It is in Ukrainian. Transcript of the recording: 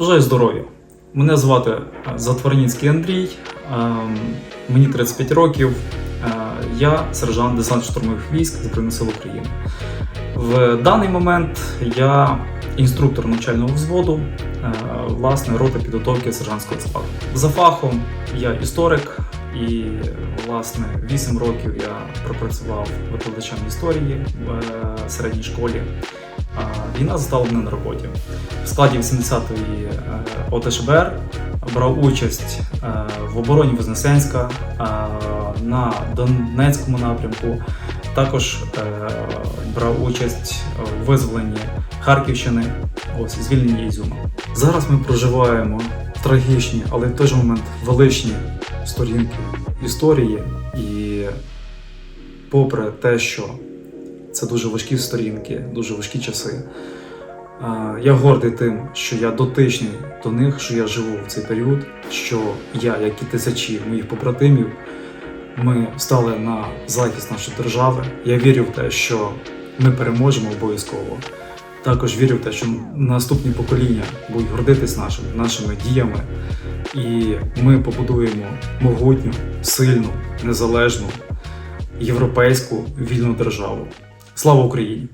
Бажаю здоров'я. Мене звати е, Затворніцький Андрій, е, мені 35 років. Е, Я сержант десант штурмових військ Збройних сил України. В даний момент я інструктор навчального взводу, власне, роти підготовки сержантського складу. За фахом я історик, і власне 8 років я пропрацював викладачем історії в середній школі. Війна застала мене на роботі. В складі 80-ї е, ОТШБР брав участь е, в обороні Вознесенська е, на Донецькому напрямку. Також брав участь у визволенні Харківщини, ось звільненні Ізюма. Зараз ми проживаємо трагічні, але в той же момент величні сторінки історії. І попри те, що це дуже важкі сторінки, дуже важкі часи. Я гордий тим, що я дотичний до них, що я живу в цей період, що я, як і тисячі моїх побратимів, ми стали на захист нашої держави. Я вірю в те, що ми переможемо обов'язково. Також вірю в те, що наступні покоління будуть гордитись нашими, нашими діями, і ми побудуємо могутню, сильну, незалежну, європейську вільну державу. Слава Україні!